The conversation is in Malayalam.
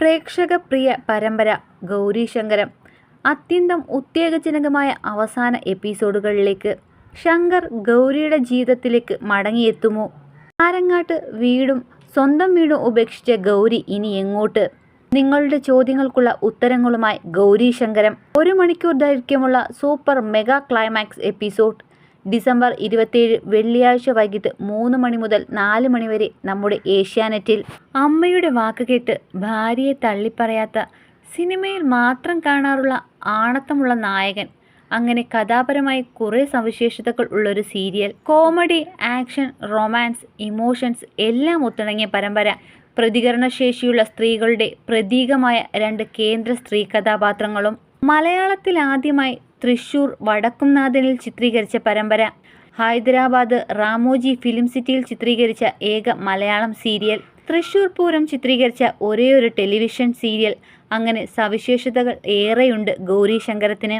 പ്രേക്ഷക പ്രിയ പരമ്പര ഗൗരീശങ്കരം അത്യന്തം ഉത്തേജനകമായ അവസാന എപ്പിസോഡുകളിലേക്ക് ശങ്കർ ഗൗരിയുടെ ജീവിതത്തിലേക്ക് മടങ്ങിയെത്തുമോ? ആരങ്ങാട്ട് വീടും സ്വന്തം വീടും ഉപേക്ഷിച്ച ഗൗരി ഇനി എങ്ങോട്ട്? നിങ്ങളുടെ ചോദ്യങ്ങൾക്കുള്ള ഉത്തരങ്ങളുമായി ഗൗരി ശങ്കരം ഒരു മണിക്കൂർ ദൈർഘ്യമുള്ള super mega climax episode December ഇരുപത്തിയേഴ് വെള്ളിയാഴ്ച വൈകിട്ട് മൂന്ന് മണി മുതൽ നാല് മണി വരെ നമ്മുടെ ഏഷ്യാനെറ്റിൽ. അമ്മയുടെ വാക്ക് കേട്ട് ഭാര്യയെ തള്ളിപ്പറയാത്ത സിനിമയിൽ മാത്രം കാണാറുള്ള ആണത്തമുള്ള നായകൻ. അങ്ങനെ കഥാപരമായി കുറേ സവിശേഷതകൾ ഉള്ളൊരു serial. Comedy action romance emotions എല്ലാം ഒത്തിണങ്ങിയ പരമ്പര. പ്രതികരണശേഷിയുള്ള സ്ത്രീകളുടെ പ്രതീകമായ രണ്ട് കേന്ദ്ര സ്ത്രീ കഥാപാത്രങ്ങളും മലയാളത്തിൽ ആദ്യമായി തൃശൂർ വടക്കുംനാഥനിൽ ചിത്രീകരിച്ച പരമ്പര. ഹൈദരാബാദ് റാമോജി ഫിലിം സിറ്റിയിൽ ചിത്രീകരിച്ച ഏക മലയാളം സീരിയൽ. തൃശൂർ പൂരം ചിത്രീകരിച്ച ഒരേയൊരു ടെലിവിഷൻ സീരിയൽ. അങ്ങനെ സവിശേഷതകൾ ഏറെയുണ്ട് ഗൗരി ശങ്കരത്തിന്